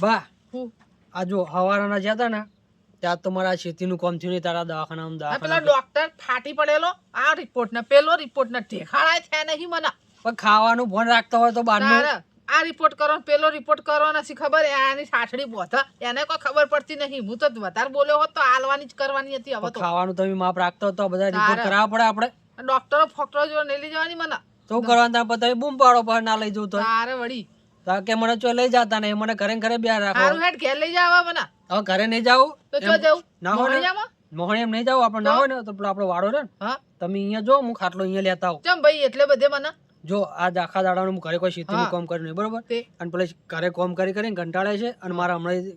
બા આ જો હવારાના જ્યાં હતા ને ત્યાં તો મારા ખેતીનું કામ થયું નહીં તારા દવાખાનામાં આ પેલા ડોક્ટર ફાટી પડેલો. આ રિપોર્ટ ને પેલો રિપોર્ટ ને ઠેખાડાય છે નહીં મને. પણ ખાવાનું ફોન રાખતા હોય તો બહારનું આ રિપોર્ટ કરો પેલો રિપોર્ટ કરો નથી ખબર? આની સાઠડી બોથ એને કોઈ ખબર પડતી નહીં. હું તો વધારે બોલ્યો હોત તો હાલવાની જ કરવાની હતી હવે તો. ખાવાનું તમે માપ રાખતો હતો બધા રિપોર્ટ કરાવવા પડે આપણે. ડોક્ટરો ફોક્ટરો જો નહીં લઈ જવાની મને. તો કરવાના? તમે બૂમ પાડો પણ ના લઈ જવું તો. તારે વળી. તો કે મને ચો લઈ જતા ને મને ઘરે ઘરે બે રાખો હારું હેડ ઘેર લઈ જાવા મને. હવે ઘરે નહીં જાવ તો ચો જાવ ના હોય ને? મોહણીયામાં? મોહણી એમ નહીં જાવ આપણે ના હોય ને તો પેલો આપણો વાડો રે ને હા. તમે અહીંયા જો હું ખાટલો અહીંયા લેતા આવું. ચમ ભાઈ એટલે બધે મને. જો આ આખા દાડાનું હું ઘરે કોઈ ખેતીનું હા. કામ કર્યું નહીં બરોબર અને પેલા ઘરે કામ કરી કરીને કંટાળે છે અને મારા હમણાં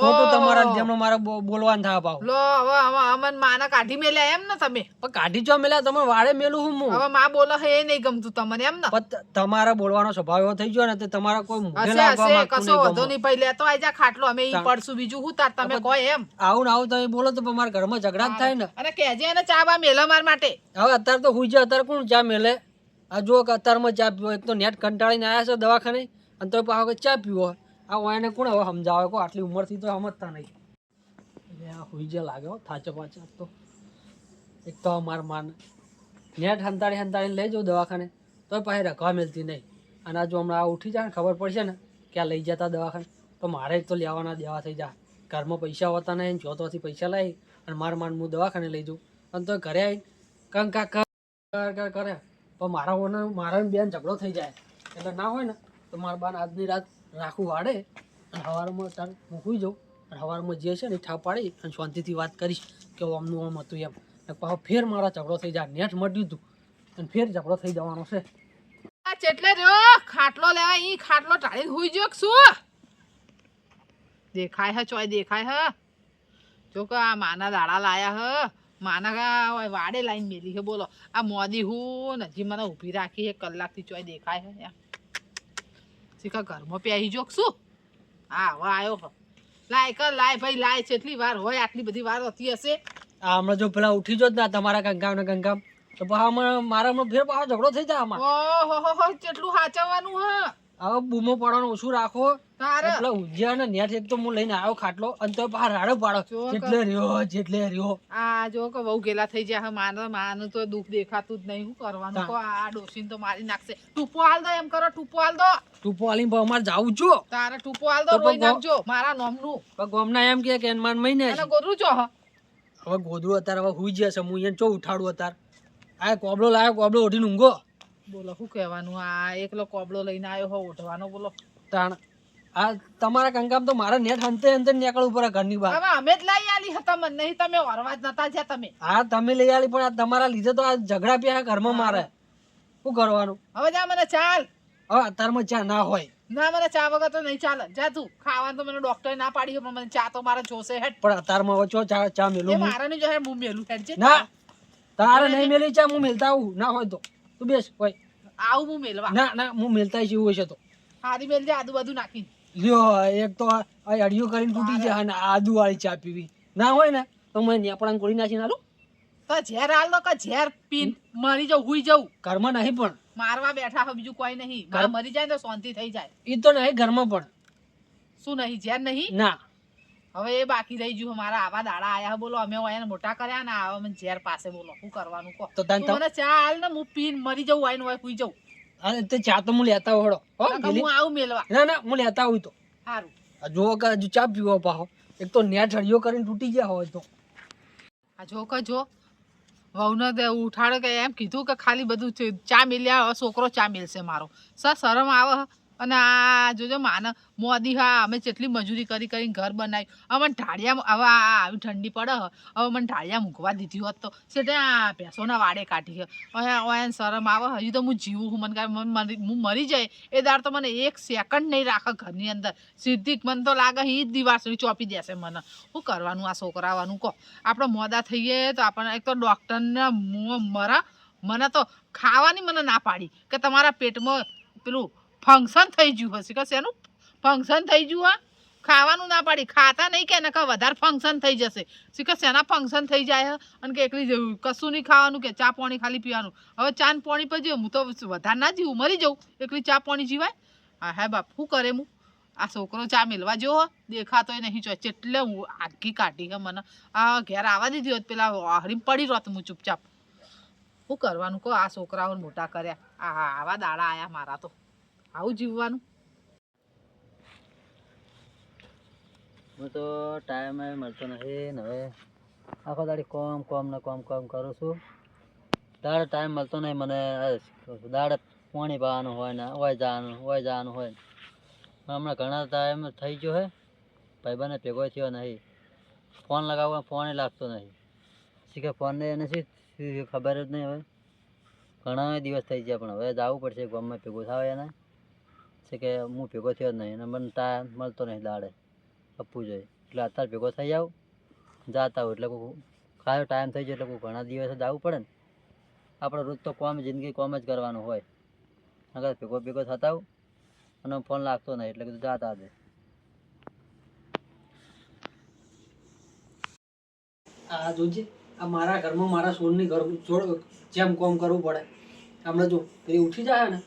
ખોટું તમારા જેમનો મારે બોલવાનું થા પાવ લો હવે હવે અમન માના કાઢી મેલ્યા એમ ને તમે? પણ કાઢી જો મેલ્યા તમે વાળે મેલું હું હું હવે માં બોલો હે એ નહીં ગમતું તમને એમ ને? પણ તમારા બોલવાનો સ્વભાવ એવો થઈ ગયો ને તે તમારા કોઈ મુખે લાગવા માંગતું નહીં વાંધો વધો નહીં ભાઈ લેતો આઈ જા ખાટલો અમે ઈ. પડશું બીજું હું તાર તમે કોઈ એમ. આવું ને આવું તમે બોલો તો મારા ઘરમાં ઝઘડા જ થાય ને. અને કહેજે એને ચા બા મેલા માર માટે. હવે અત્યારે તો હુઈ જાય અત્યારે કોણ ચા મેલે? આ જો અત્યારમાં ચા પીવો એક તો નેટ કંટાળીને આવ્યા છે દવાખાને અને તો પાછો ચા પીવો. આ વાયને કોણ હવે સમજાવે? કો આટલી ઉંમરથી તો સમજતા નહીં. એટલે આ હુઈ જે લાગે થાચો પાછા તો. એક તો માર માન. નેટ હંતાડી હંતાડીને લઈ જાઉં દવાખાને, તોય પાસે રખવા મળતી નહીં. અને જો હમણાં આ ઉઠી જાય ને ખબર પડશે ને કે આ લઈ જતા દવાખાને, તો મારે જ તો લેવાના દેવા થઈ જાય ઘરમાં પૈસા હોતા નહીં જોતોથી પૈસા લાવી અને માર માન હું દવાખાને લઈ જાઉં. અને તો ઘરે આવી કંકા કર પણ મારા ઓને મારા બેન ઝઘડો થઈ જાય. એટલે ના હોય ને, તો મારા બાન આજની રાત રાખું વાડે અને સવારમાં તાર મૂકવી જાઉં. અને સવારમાં જે છે ને ઠા પાડી અને શાંતિથી વાત કરીશ કે આમનું આમ હતું એમ. પાછો ફેર મારા ઝઘડો થઈ જાય. નેટ મટ્યું હતું અને ફેર ઝઘડો થઈ જવાનો છે. આ ચેટલે રહ્યો? ખાટલો લેવા ઈ ખાટલો ટાળીને હુઈ જો શું? દેખાય હ, ચોય દેખાય હ. જો કે આ માના દાડા લાયા હ. માના વાડે લાઈન મેલી હે. બોલો, આ મોદી હું ને મને ઊભી રાખી હે. કલાકથી ચોય દેખાય એમ. શીખા ઘરમાં પહેરી જો શું? હા હવે આવ્યો લાય કર લાય ભાઈ લાય કેટલી વાર હોય આટલી બધી વાર હતી હશે. આ હમણાં જો પેલા ઉઠી જો જ ના તમારા કંકામ ને કંકામ તો પાછા હમણાં મારા હમણાં ફેર પાછો ઝઘડો થઈ જાય આમાં. ઓહો કેટલું સાચવવાનું હા. હવે બૂમો પડવાનું ઓછું રાખો. તારે. પેલા ઉજ્યા નેટ એક તો હું લઈને આવ્યો ખાટલો અને તો પાછા રાડો પાડો. જેટલે રહ્યો જેટલે રહ્યો. આ જો કે બહુ ગેલા થઈ જાય મારે માનું તો દુઃખ દેખાતું જ નહીં. શું કરવાનું કહો આ ડોસીને તો મારી નાખશે. ટૂપો હાલ દો એમ કરો ટૂપો હાલ દો. જાવું છો તારે ટૂપો હાલ દો રોઈ નાખજો મારા નોમનું. પણ ગોમના એમ કે કે માન મહિને અને ગોદરું જો હવે ગોદડું અત્યારે હવે હુઈ જશે હું એને ચો ઉઠાડું અત્યારે? આ કોબળો લાવ્યો કોબળો ઉઠીને ઊંઘો. બોલો શું કહેવાનું? આ એકલો કોબળો લઈને આવ્યો હો ઉઠવાનો બોલો. તાણ આ તમારા કંકામ તો મારા નેટ હંતે હંતે નીકળવું પડે ઘરની બહાર. હવે અમે જ લઈ આલી હતા મને નહીં તમે વરવા જ નતા જ્યાં તમે. હા તમે લઈ આલી પણ આ તમારા લીધે તો આ ઝઘડા પ્યા ઘરમાં મારે. શું કરવાનું? હવે જા મને ચાલ. હવે અત્યારમાં ચા ના હોય. ના મને ચા વગર તો નહીં ચાલે. જા તું ખાવાનું તો મને ડોક્ટરે ના પાડી પણ મને ચા તો મારે જોશે હેડ. પણ અત્યારમાં ઓછો ચો ચા મેલું. મારે નહીં જો હેડ હું મેલું હેડ છે ના તારે નહીં મેલી ચા હું મેલતા આવું. ના હોય તો. તું બેસ હોય આવું હું મેલવા. ના ના હું મેલતા જેવું એવું હશે તો. હારી મેલ આદુ બાદુ નાખી લ્યો એક તો આ અડિયું કરીને તૂટી જાય અને આદુ વાળી ચા પીવી. ના હોય ને તો મને નેપડા ગોળી નાખી નાલું તો ઝેર હાલ કે ઝેર પીન મરી જાઉં હુઈ જાઉં. ઘરમાં નહીં પણ. મારવા બેઠા હો બીજું કોઈ નહીં. મરી જાય તો શાંતિ થઈ જાય. એ તો નહીં ઘરમાં પણ. શું નહીં ઝેર નહીં? ના. હવે એ બાકી રહી ગયું મારા આવા દાડા આયા બોલો અમે હોય મોટા કર્યા ને આવા મને ઝેર પાસે બોલો શું કરવાનું કહો? તો મને ચા હાલ ને હું પીન મરી જાઉં આઈને હોય હુઈ જાઉં. અરે તે ચા તો હું લેતા હેડો હો આવું મેલવા. ના ના હું લેતા આવું તો. સારું જો કે હજુ ચા પીવો પાહો. એક તો નેટ હળિયો કરીને તૂટી ગયા હોય તો. આ જો કે જો વહુને તે ઉઠાડે કે એમ કીધું કે ખાલી બધું ચા મેલ્યા છોકરો ચા મેલશે મારો. સર શરમ આવે. અને આ જોજો માને મોદી હા, અમે જેટલી મજૂરી કરી કરીને ઘર બનાવ્યું. હવે મને ઢાળિયા હવે આવી ઠંડી પડે. હવે મને ઢાળિયા મૂકવા દીધી હોત તો. સેટે આ ભેંસોના વાડે કાઢી એને શરમ આવે. હજી તો હું જીવું હું મને કાંઈ હું મરી જાય એ દાડ તો મને એક સેકન્ડ નહીં રાખે ઘરની અંદર. સીધી મને તો લાગે ઈ જ દિવાસળી ચોપી દેશે મને. શું કરવાનું આ છોકરાવાનું કહો. આપણે મોદા થઈએ તો આપણને એક તો ડૉક્ટરને મરા મને તો ખાવાની મને ના પાડી કે તમારા પેટમાં પેલું ફંક્શન થઈ ગયું હશે. કશે શેનું ફંક્શન થઈ ગયું હા ખાવાનું ના પાડી. ખાતા નહીં કે એને કે વધારે ફંક્શન થઈ જશે. શી કે શેના ફંક્શન થઈ જાય? અને કે એકલી કશું નહીં ખાવાનું કે ચા પાણી ખાલી પીવાનું. હવે ચા પાણી પર જીવું હું તો વધારે ના જીવું, મરી જાઉં. એકલી ચા પાણી જીવાય? હા, હે, બાપ શું કરે હું? આ છોકરો ચા મેલવા જો દેખાતો નહીં જો એટલે હું આગી કાઢી હે મને. આ ઘેર આવવા દીધી હોત પેલા હરીમ પડી રોત હું ચૂપચાપ. શું કરવાનું કહો? આ છોકરાઓને મોટા કર્યા. આ, આવા દાડા આયા મારા તો. આવું જીવવાનું. હું તો ટાઈમ મળતો નથી ને હવે આખો દાડી કોમ કોમ ને કોમ કોમ કરું છું. દાડે ટાઈમ મળતો નહીં, મને દાડે પાણી પાવાનું હોય ને, હોય જવાનું હોય જવાનું હોય હમણાં ઘણા ટાઈમ થઈ ગયો હે, ભાઈબંધને ભેગો થયો નહીં. ફોન લગાવવા ફોને લાગતો નહીં. શીખે ફોનને એને શી ખબર જ નહીં હવે ઘણા દિવસ થઈ ગયા પણ હવે જવું પડશે ગામમાં ભેગો થાય એને. છે કે હું ભેગો થયો જ નહીં અને મને ટાઈમ મળતો નહીં દાડે આપવું જોઈએ એટલે અત્યારે ભેગો થઈ જાવ જાતા હોઉં એટલે ખાયો ટાઈમ થઈ જાય એટલે ઘણા દિવસે જવું પડે ને. આપણે રોજ તો કોમ, જિંદગી કોમ જ કરવાનું હોય. અગર ભેગો ભેગો થતા હોઉં અને ફોન લાગતો નહીં એટલે કીધું જાતા દે આ જોજે આ મારા ઘરમાં મારા સોનની ઘર, જોડ જેમ કોમ કરવું પડે. હમણાં જો પેલી ઉઠી જાય ને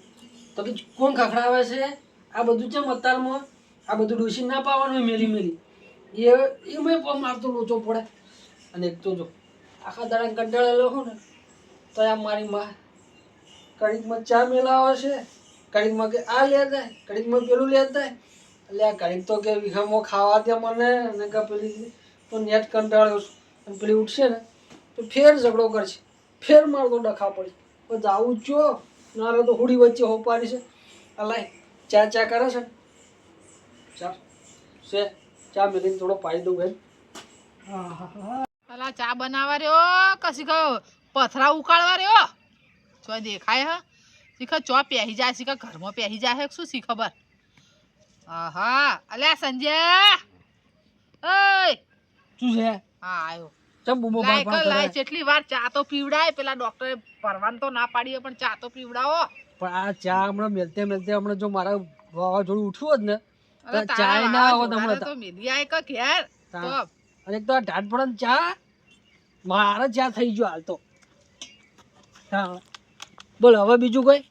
તો કે કોણ ખખડાવે છે? આ બધું છે અત્યારમાં આ બધું ડોસી ના પાવાનું મેલી મેલી. એ એમાં પણ મારતો લોચો પડે. અને એક તો જો, આખા દાડા કંટાળેલો હોઉં ને, તો આ મારી માં કડીકમાં ચા મેલાવે છે. કડીકમાં કે આ લે જાય કડીકમાં પેલું લે જાય એટલે આ કડીક તો કે વિહમો ખાવા દે મને, અને કે પેલી તો નેટ કંટાળ્યો છું. અને પેલી ઉઠશે ને, તો ફેર ઝઘડો કરશે. ફેર મારતો ડખા પડી. જાવું જ જો નારે તો હુડી વચ્ચે હોપારી છે. અલાય ચા ચા કરે છે? ચા છે. ચા મેલીને થોડો પાઈ દઉં બેન. હા હા હા અલા ચા બનાવવા રહ્યો? કશી કહો? પથરા ઉકાળવા રહ્યો? ચો દેખાય હ? શીખ ચો પહેરી જાય શીખ ઘરમાં પહેરી જાય હે શું શી ખબર? આહા અલ્યા સંજય! ઓય શું છે? હા આયો. ચમ બૂમો લાય વાર ચા તો પીવડાય. પેલા ડોક્ટરે પરવાન તો ના પાડીએ પણ ચા તો પીવડાવો. પણ આ ચા હમણાં મેલતે મેલતે હમણાં જો મારા વાવાઝોડું ઉઠ્યું હોત ને અરે તો ના મેલી આય કે ઘેર. તો. અને એક તો આ ઢાટ પડે ને ચા મારે ચા થઈ ગયો હાલ તો. હા બોલ હવે બીજું કોઈ?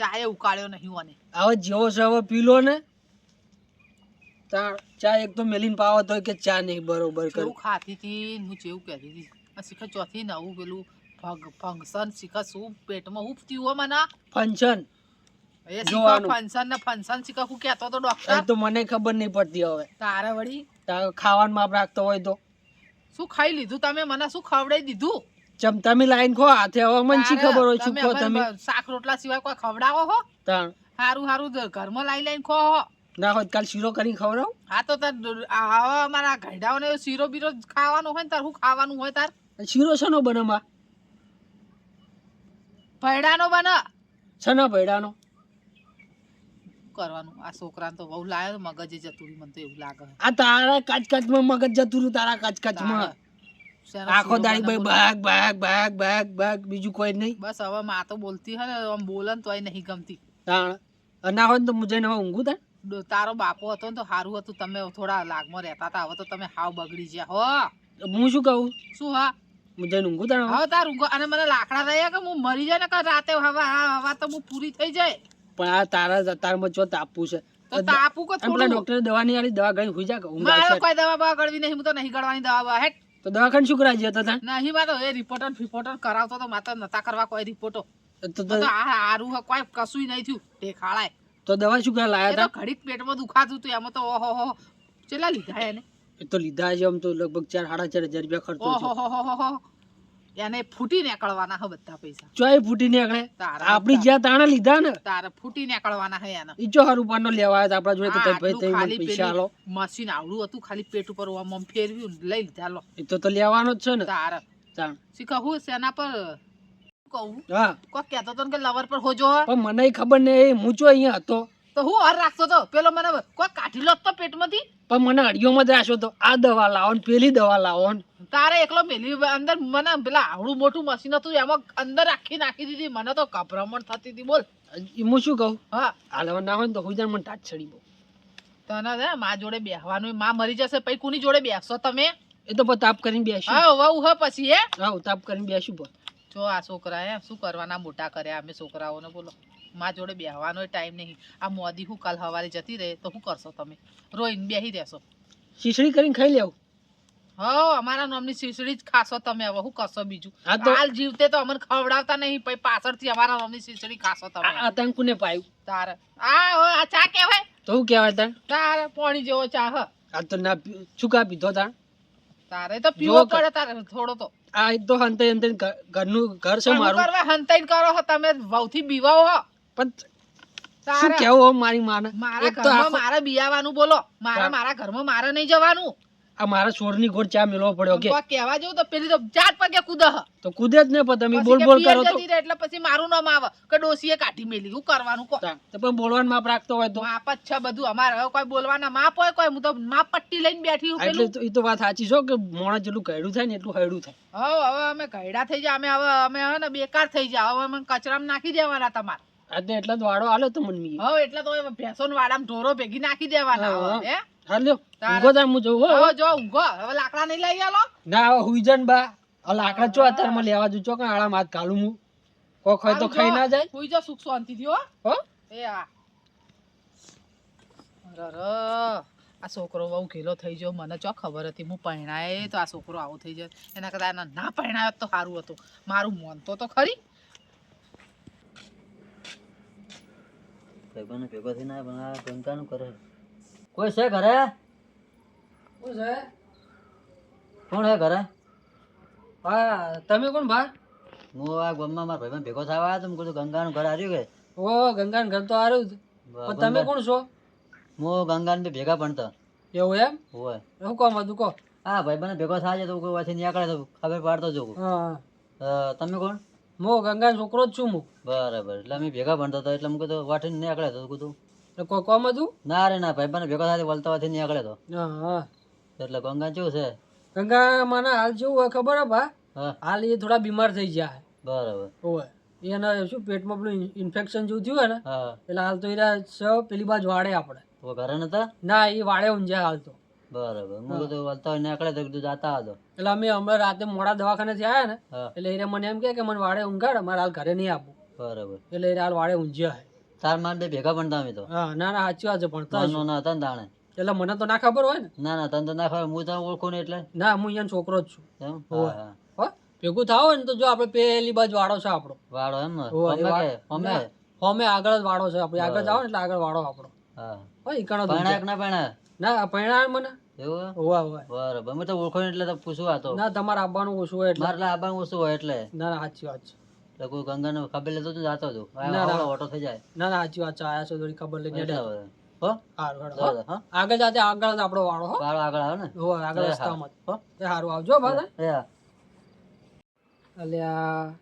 ચાએ ઉકાળ્યો નહીં ઓને હવે જેવો છે હવે પીલો ને. ચા એક તો મેલીન પાવત હોય કે ચા નહીં બરોબર કરું. ખાતી હતી હું જેવું કહેતી હતી. આ શીખર ચોથી નવું પેલું ફંક્શન શીખર શું પેટમાં મને? ફંક્શન. એ શીખર જોવાનું. ફંક્શન ને ફંક્શન શીખર હું કહેતો તો ડોક્ટર. તો મને ખબર નહીં પડતી હવે. તારે વળી? ખાવાનું માપ રાખતો હોય તો. શું ખાઈ લીધું તમે? મને શું ખવડાવી દીધું? ચમ તમે લાઈન ખો હાથે હવે મને શી ખબર હોય શું તમે ખો તમે? શાક રોટલા સિવાય કોઈ ખવડાવો હો? તાણ. હારું હારું ઘરમાં લાઈ લાઈન ખો હો. ના હોય કાલ શીરો કરીને ખવડાવ? હા તો તાર આવા મારા ઘરડાઓને શીરો બીરો ખાવાનો હોય ને તાર શું ખાવાનું હોય તાર? શીરો શેનો બને માં? ભૈડાનો બને. શેના ભેડાનો કરવાનું. આ છોકરાને તો બહુ લાયો મગજે જતું રહ્યું મને તો એવું લાગે. આ તારા કાચ કાચમાં મગજ જતું રહ્યું તારા કાચ કાચમાં માં શેનો આખો દાડી ભાઈ બોલો? ભાગ ભાગ ભાગ ભાગ ભાગ બીજું કોઈ નહીં. બસ હવે માં તો બોલતી હે ને આમ બોલે ને તોય નહીં ગમતી. તાણ. અને ના હોય તો મુજે હવે ઊંઘું તાણ? તારો બાપો હતો ને તો સારું હતું તમે થોડા લાગમાં રહેતા હતા હવે તો તમે હાવ બગડી ગયા હો. હું શું કહું? શું હા? જઈને ઊંઘું તાણ હવે? તાર ઊંઘો અને મને લાકડા રહ્યા કે હું મરી જાય ને કે રાતે હવા હા હવા તો હું પૂરી થઈ જાય. પણ આ તારા તારમાં ચો તાપવું છે. તો તાપું કે થોડું? ડોક્ટરે દવા નહીં આલી દવા ગણી હુઈ જા કે ઊંઘ આવશે. કોઈ દવા બવા ગળવી નહીં હું તો નહીં ગળવાની દવા બવા હેટ. તો દવાખાને શું કરાવી જતો તાણ નહીં માં એ રિપોર્ટર ફિપોર્ટર કરાવતો તો માતા નતા કરવા કોઈ રિપોર્ટો તો તો તો- તો આ હારું હે, કોઈ કશું નહીં થયું. ઢેખાળાય. તો દવા શું એ લાયા હતા ઘડીક પેટમાં દુખાતું હતું એમાં તો ઓહો હો. ચેલા લીધા એને? એ તો લીધા છે આમ તો લગભગ ચાર સાડા ચાર હજાર રૂપિયા ખર્ચો છે એને ફૂટી નીકળવાના હે બધા પૈસા. ચોય ફૂટી નીકળે? આપણી જ્યાં તાણે લીધા ને તારે ફૂટી નીકળવાના હે એના. ઈ જો હારું પાનો લેવા આવ્યા આપણા જોડે તો ભાઈ ખાલી પૈસા લો મશીન આવડું હતું ખાલી પેટ ઉપર આમ ફેરવ્યું લઈ લીધા લો. એ તો તો લેવાનો જ છે ને. તારે. તાણ. શી હું શેના પર? કહું? હા. કોઈ કહેતો તો કે લવર પર હોજો પણ મને ખબર નહીં હું ચો અહીંયા હતો. તો હું હર રાખતો તો? પેલો મને કોઈ કાઢી લો તો પેટમાંથી? પણ મને અડિયોમાં જ રાખ્યો તો. આ દવા લાવો ને પેલી દવા લાવો ને. તારે એકલો મેલી અંદર મને પેલા આવડું મોટું મશીન હતું એમાં અંદર આખી નાખી દીધી. મને તો ગભરામણ થતી હતી બોલ. હું શું કહું? હા. આ હવે ના હોય તો હું મને ટાટ ચડી બહુ તને છે મા જોડે બેહવાનું. માં મરી જશે પછી કોની જોડે બેસશો તમે? એ તો તાપ કરીને બેસ્યું હા વહુ હા પછી હે? હા તાપ કરીને બેસ્યું પણ જો આ છોકરા એ શું કરવાના મોટા કર્યા? અમે છોકરાઓને બોલો. મા જોડે બેહવાનો ટાઈમ નહીં. આ મોદી હું કાલ હવારે જતી રહે તો શું કરશો તમે? રોઈને બેહી રહેશો. શીશડી કરીને ખાઈ લેવું. હો અમારા નામની શીશડી જ ખાશો તમે હવે. શું કરશો બીજું? આ હાલ જીવતે તો અમને ખવડાવતા નહીં પછી પાછળથી અમારા નામની શીશડી ખાશો આ તમે આતંકુને પાયું? તારે. આ હો, આ ચા કહેવાય? તો શું કહેવાય તાણ તારે પાણી જેવો ચા હ. આ તો ના શું કા પીધો તાણ? તારે તો પીવો પડે તારે થોડો તો. આ તો હંતે હંતે ઘ- ઘરનું ઘર છે મારું. કરવા હંતાઈને કરો હો તમે વહુથી બીવાઓ હો. પણ શું કેવું મારી માને? મારા ઘરમાં મારે બિયાવાનું બોલો. મારા. મારા ઘરમાં મારે નહીં જવાનું. આ મારા સોરની ગોળ ચા મેળવો પડ્યો કે કહેવા જેવું તો પેલી તો ચાર પગે કૂદ તો કૂદે જ ને પણ તમે બોલ બોલ કરો તો. એટલે પછી મારું નામ આવે કે ડોસીએ કાઢી મેલી હું કરવાનું કો તો પણ બોલવાનું માપ રાખતો હોય તો. માપ જ છે બધું. અમારે હવે કોઈ બોલવાના માપ હોય કોઈ હું તો માપ પટ્ટી લઈને બેઠી હું એટલે એ તો વાત સાચી છો કે મોણા જેટલું કહેડું થાય ને એટલું હૈડું થાય. હવે હવે અમે ઘયડા થઈ જાય અમે હવે અમે હવે ને બેકાર થઈ જાય હવે અમે કચરામાં નાખી દેવાના તમારે. આ તો એટલા જ વાડો આલો તો મને મી હવે એટલે તો ભેંસો વાડામાં ઢોરો ભેગી નાખી દેવાના. હે? હાલ લ્યો. ઊંઘો તાણ હું જવું હો. હવે જો ઊંઘો. હવે લાકડા નહીં લઈ આલો. ના હવે હુઈ જન બા. આ લાકડા ચો અત્યારમાં લેવા જુ ચો કે આળા માથ કાલું હું? કોક હોય તો ખાઈ ના જાય? હુઈ જો સુખ શાંતિથી હો. હો? એ આ. રર આ છોકરો બહુ ઘેલો થઈ ગયો. મને ચો ખબર હતી. હું પહેણાય તો આ છોકરો આવો થઈ જાય એના કદાચ એના ના પહેણાયો તો સારું હતું. મારું મન તો તો ખરી. ભેગો થઈને આ ગંગાનું કરે. કોઈ છે ઘરે? શું છે? કોણ છે ઘરે? હા તમે કોણ ભાઈ? હું આ ગમમાં મારા ભાઈબંધ ભેગો થવા આવ્યો તો મેં કીધું ગંગાનું ઘર આવ્યું કે. ઓ ગંગા ઘર તો જ. પણ તમે કોણ છો? હું ગંગાને બી ભેગા ભણતો. એવું એમ? હોય. શું કહો મધુ કહો હા ભાઈબંધ ભેગો થાય છે તો કોઈ વાંચી નીકળે તો ખબર પાડતો જોઉં હા. તમે કોણ? હું ગંગા છોકરો જ છું હું. બરાબર. એટલે અમે ભેગા ભણતો હતો એટલે મેં કીધું વાટીને નીકળે તો કીધું કોઈ કોમ હતું? ના રે ના ભાઈ ભેગો થાય વળતા વાથી નીકળે તો. હા એટલે ગંગા કેવું છે? ગંગા મને હાલ જેવું હોય ખબર હે હાલ એ થોડા બીમાર થઈ ગયા બરાબર. એને શું પેટમાં પેલું ઇન્ફેક્શન જેવું થયું ને એટલે હાલ તો એના સ પેલી બાજુ વાળે આપણે. તો ઘરે નતા? ના એ વાળે ઊંઝા હાલ તો. બરાબર. હું. કીધું વલતા હોય નીકળે તો કીધું જાતા હતો એટલે અમે હમણાં રાતે મોડા દવાખાનેથી આવ્યા ને એટલે એને મને એમ કે મને વાળે ઊંઘાડ મારે હાલ ઘરે નહીં આપવું બરાબર. એટલે એ હાલ વાળે ઊંઝ્યા હે માર બે ભેગા ભણતા અમે તો. હા ના ના સાચી વાત છે ભણતા નો ના હતા ને તાણે. એટલે મને તો ના ખબર હોય ને? ના ના તને તો ના ખબર હું તને ઓળખું ને એટલે? ના હું અહીંયા છોકરો જ છું. એમ? હા. ભેગું થાવ ને તો જો આપણે પહેલી બાજુ વાળો છે આપણો. વાળો એમ? અમે અમે આગળ જ વાળો છે આપણે. આગળ જાવ ને એટલે આગળ વાળો આપણો. હા. ઈકણો જ પરણાય ના પરણાય ના પૈણા મને. બરાબર. મેં તો ઓળખો એટલે પૂછવા તો. ના તમારે આવવાનું ઓછું હોય એટલે. મારે આબાનું ઓછું હોય એટલે. ના સાચી વાત છે. એટલે કોઈ ગંગાને ખબર લેતો તો જાતો હતો આ ના, ના. આવડો ઓટો થઈ જાય. ના ના સાચી વાત છે. આયા છો થોડી ખબર લઈને એટલે હો? હારું હેડો, હો. જાઓ, હા? આગળ જાતે આગળ જ આપણો વાળો હો. વાળો આગળ આવે ને? હોવે, આગળ રસ્તામાં હો? એ સારું આવજો ભાઈ. અલ્યા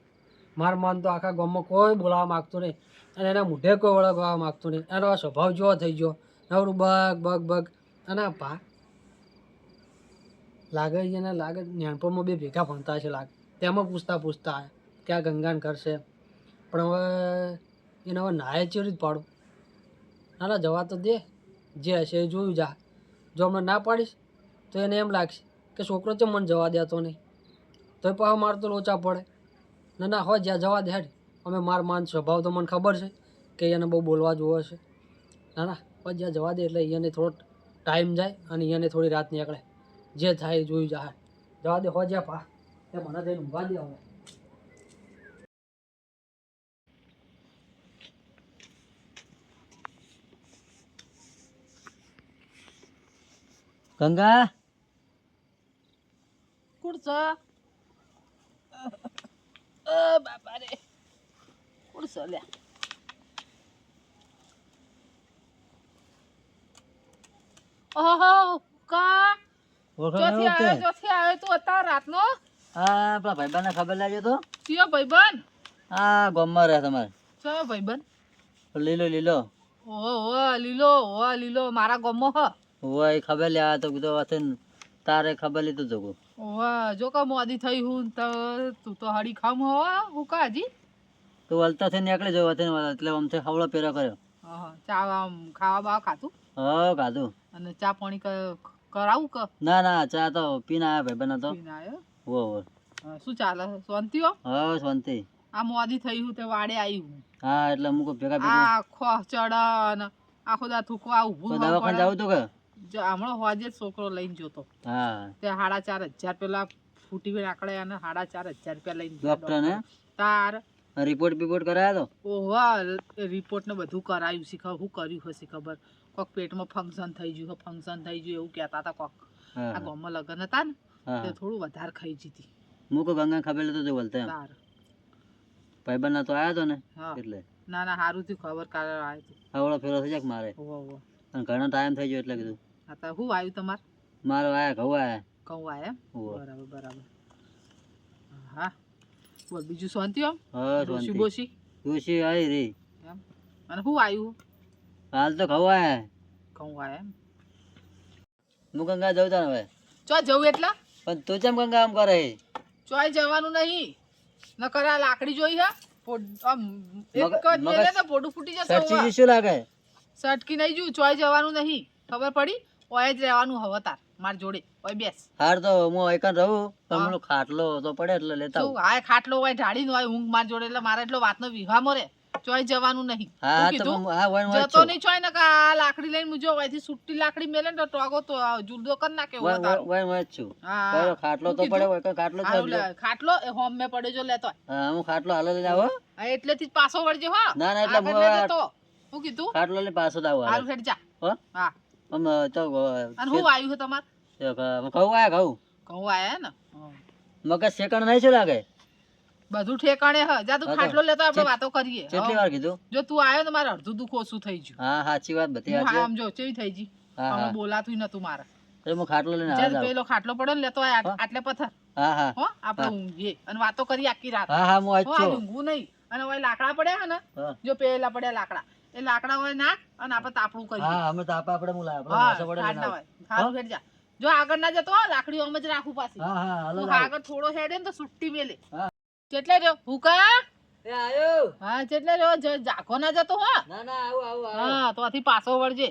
માર માન તો આખા ગામમાં કોઈ બોલાવા માંગતું નહીં. અને એના મોઢે કોઈ ઓળખવા માંગતું નહીં. એનો સ્વભાવ જેવો થઈ ગયો. નવરું બગ બગ બગ. અને પા લાગે છે ને લાગે નાનપણમાં બે ભેગા ભણતા છે લાગે. તેમાં પૂછતા પૂછતા આયા. આ ગંગાન કરશે. પણ હવે એને હવે નાહે ચેવી જ પાડું. ના ના જવા તો દે. જે હશે એ જોયું જા. જો હમણાં ના પાડીશ, તો એને એમ લાગશે કે છોકરો છે મને જવા દેતો નહીં. તોય પાછો માર તો લોચા પડે. ના ના હોય જ્યાં જવા દે હેડ. અમે માર માન સ્વભાવ તો મને ખબર છે કે એને બહુ બોલવા જોવે છે. ના ના હોય જ્યાં જવા દે એટલે અહીંયાને થોડો ટાઈમ જાય અને અહીંયાને થોડી રાત નીકળે. જે થાય એ જોયું જાય જવા દે હોય જ્યાં પા. એ મને જઈને ઊંઘવા દે હવે. ગંગા કુડ છે બાપા રે કુડ છે ઓહો કા ચોથી આવ્યો ચોથી આવ્યો તું અત્યારે રાતનો હા પેલા ભાઈબંધને ખબર લાગ્યો તો કયો ભાઈબંધ હા ગામમાં રહે તમારે કયો ભાઈબંધ લીલો લીલો ઓહો લીલો ઓહો લીલો મારા ગમો હ હોય ખબર લે આ તો કીધું હશે તારે ખબર લીધું જોગો. વા જો કા મોદી થઈ હું તો તું તો હાડી ખામ હો હું કાજી તો વલતા થઈને એકલે જો ને એટલે આમથી હવળો પેરો કર્યો. હા ચા આમ ખાવા બાવા ખાતું હા ખાધું. અને ચા પાણી કરાવું કે? ના ના ચા તો પીને આવ્યા બના તો પીને આયો? ઓ હો શું ચાલે? શાંતિ હો? હા શાંતિ. આ મોદી થઈ હું તે વાડે આવી હું. હા એટલે મુકો ભેગા ભેગા. આ ખો ચડન આખો દા થૂકો આ ઊભું તો દવાખાને. જવું કે? જો હમણાં હોજે જ છોકરો લઈને જોતો. હા. તે સાડા ચાર હજાર પેલા ફૂટી આકડે અને સાડા ચાર હજાર રૂપિયા લઈને ડોક્ટર ને? તાર. રિપોર્ટ બિપોર્ટ કરાયો તો? ઓવા રિપોર્ટ ને બધું કરાયું છે ખબર? શું કર્યું હશે ખબર? કોક પેટમાં ફંક્શન થઈ ગયું ફંક્શન થઈ ગયું એવું કહેતા હતા કોક. આ ગામમાં લગ્ન હતા ને તે થોડું વધારે ખાઈ જીતી મૂકો ગંગા ખબર તો બોલતા એમ. તાર. ભાઈબંધ ના તો આયો તો ને એટલે. ના ના સારું થયું ખબર કાઢ આવ્યો હતો હવળો ફેરો થઈ જાય મારે. ઓહો અને ઘણો ટાઈમ થઈ ગયો એટલે કીધું. હા તો શું આવ્યું તમારે? મારો આયા ઘઉં આયા. એમ? બરાબર બરાબર. હા. બોલ બીજું શાંતિ હો? હા શાંતિ. ડોશી આવી રે એમ? અને શું આવ્યું? હાલ તો ઘઉં આયા. એમ? હું ગંગા જઉં તાર હવે. ચો જવું એટલા? પણ તું ચમ ગંગા આમ કરે? ચોય જવાનું નહીં. ન કરે લાકડી જોઈ હા? એક જ તો ફૂટી જશે સટકી નહીં જુ ચોય જવાનું નહીં. ખબર પડી? ઓય જ રહેવાનું હવે તાર માર જોડે ઓય બેસ. હાર તો હું એકન રહું પણ ખાટલો તો પડે એટલે લેતા આવું. હાય ખાટલો હોય ઢાળીને હોય ઊંઘ માર જોડે એટલે મારે એટલો વાતનો વિવાહ મરે ચોય જવાનું નહીં. હા તો હા વણ વણ જતો નહીં ચોય ને કા લાકડી લઈને મુજો હોયથી સુટ્ટી લાકડી મેલે ને તો ટોગો તો જુલદો કર નાખે વણ તારો. વણ વણ છું. હા. ખાટલો તો પડે કીધું? ખાટલો. લે, ખાટલો એ હોમ મે પડે જો લેતો હોય. હા હું ખાટલો હાલો લઈ આવો હા, એટલેથી પાછો વળજે હો. ના ના એટલે હું હું કીધું ખાટલો લઈ પાછો હાલો. હારું હેડ જા. હો. હા આમ તો અને હું આવ્યું છે તમારે? ઘઉં આયા ઘઉં. ઘઉં આયા ને? મગજ શેકણ નહીં શું લાગે? બધું ઠેકાણે હ. જા તું ખાટલો લેતો આપણે વાતો કરીએ. કેટલી વાર કીધું? જો તું આવ્યો ને મારે અડધું દુઃખ ઓછું થઈ ગયું. હા સાચી વાત બધી સાચી આમ જો ચેવી થઈ ગઈ? અમે બોલાતું નતું મારે. તો હું ખાટલો લઈને આવ્યો. પેલો ખાટલો પડ્યો ને લેતો આય આટલે પથ્થર. હા હા. હો આપણે ઊંઘીએ અને વાતો કરી આખી રાત. હા હા હું આજ છું. ઊંઘવું નહીં. અને લાકડા પડ્યા હે ને જો પેલા પડ્યા લાકડા. એ લાકડા હોય નાખ અને આપણે તાપણું કરી હા અમે તાપા આપા આપણે આપણે હોય. સારું હેડ જા. જો આગળ ના જતો હો, લાકડીઓ આમ જ રાખું પાછી. હા હા હાલો આગળ થોડો હેડે ને તો સુટ્ટી મેલે. હા. કેટલે રહ્યો ભૂકા એ આયો. હા કેટલે રહ્યો જાખો ના જતો હા. ના ના આવું આવું આવું. હા તો આથી પાછો વળજે.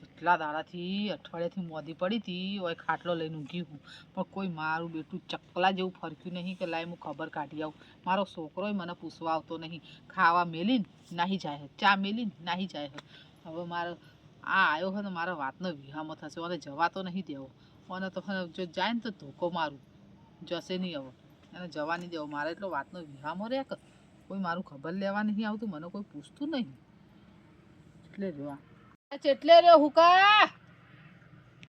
જેટલા દાડાથી, અઠવાડિયાથી મોદી પડી હતી, ઓય ખાટલો લઈને ઊંઘી હું. પણ કોઈ મારું બેટું ચકલા જેવું ફરક્યું નહીં કે લાય હું ખબર કાઢી આવું. મારો છોકરોય મને પૂછવા આવતો નહીં. ખાવા મેલીને, નાહી જાય. ચા મેલીને, નાહી જાય. હવે મારો, આ આવ્યો હોય તો મારા વાતનો વિહામો થશે. મને જવા તો નહીં દેવો. મને તો જો જાય ને તો ધોકો મારું. જશે નહીં હવે. એને જવા નહીં દેવો. મારે એટલો વાતનો વિહામો રહે કે કોઈ મારું ખબર લેવા નહીં આવતું. મને કોઈ પૂછતું નહીં. એટલે આ. ચેટલે રે હુકા?